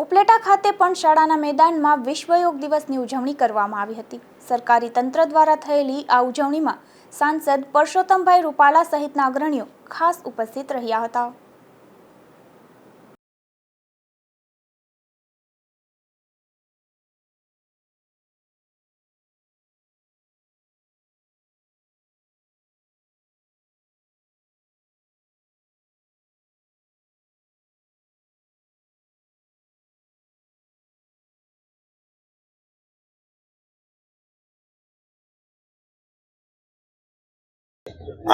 ઉપલેટા ખાતે પણ શાળાના મેદાનમાં વિશ્વ યોગ દિવસની ઉજવણી કરવામાં આવી હતી. સરકારી તંત્ર દ્વારા થયેલી આ ઉજવણીમાં સાંસદ પરસોત્તમભાઈ રૂપાલા સહિતના અગ્રણીઓ ખાસ ઉપસ્થિત રહ્યા હતા.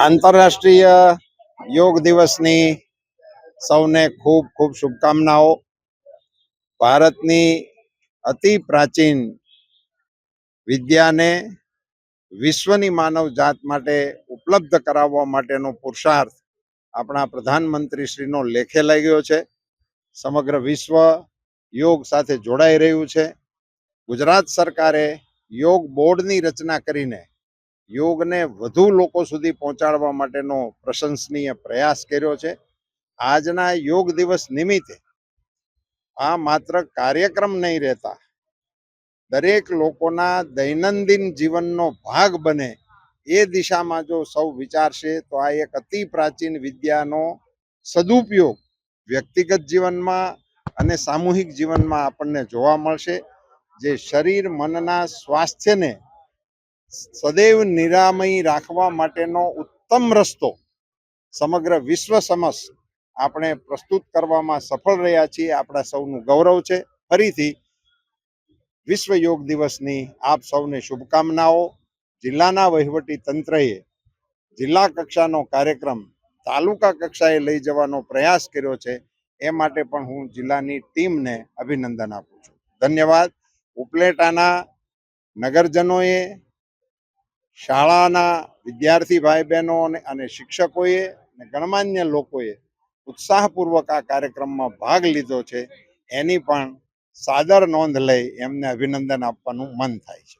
આંતરરાષ્ટ્રીય યોગ દિવસની સૌને ખૂબ ખૂબ શુભકામનાઓ. ભારતની અતિ પ્રાચીન વિદ્યાને વિશ્વની માનવ જાત માટે ઉપલબ્ધ કરાવવા માટેનો પુરુષાર્થ આપણા પ્રધાનમંત્રી શ્રીનો લેખે લાગ્યો છે. સમગ્ર વિશ્વ યોગ સાથે જોડાઈ રહ્યું છે. ગુજરાત સરકારે યોગ બોર્ડની રચના કરીને યોગને વધુ લોકો સુધી પહોંચાડવા માટેનો પ્રશંસનીય પ્રયાસ કર્યો છે. આજના યોગ દિવસ નિમિત્તે આ માત્ર કાર્યક્રમ નહીં રહેતા, દરેક લોકોના દૈનંદિન જીવનનો ભાગ બને એ દિશામાં જો સૌ વિચારશે તો આ એક અતિ પ્રાચીન વિદ્યાનો સદુપયોગ વ્યક્તિગત જીવનમાં અને સામૂહિક જીવનમાં આપણને જોવા મળશે. જે શરીર, મનના સ્વાસ્થ્યને સદૈવ નિરામય રાખવા માટેનો ઉત્તમ રસ્તો સમગ્ર વિશ્વ સમક્ષ આપણે પ્રસ્તુત કરવામાં સફળ રહ્યા છીએ. આપણા સૌનું ગૌરવ છે. ફરીથી વિશ્વ યોગ દિવસની આપ સૌને શુભકામનાઓ. જિલ્લાના વહીવટી તંત્રએ જિલ્લા કક્ષાનો કાર્યક્રમ તાલુકા કક્ષાએ લઈ જવાનો પ્રયાસ કર્યો છે. એ માટે પણ હું જિલ્લાની ટીમને અભિનંદન આપું છું. ધન્યવાદ. ઉપલેટાના નગરજનોએ શાળાના વિદ્યાર્થી ભાઈ બહેનો અને- શિક્ષકોએ અને ગણમાન્ય લોકોએ ઉત્સાહપૂર્વક આ કાર્યક્રમમાં ભાગ લીધો છે. એની પણ સાદર નોંધ લઈ એમને અભિનંદન આપવાનું મન થાય છે.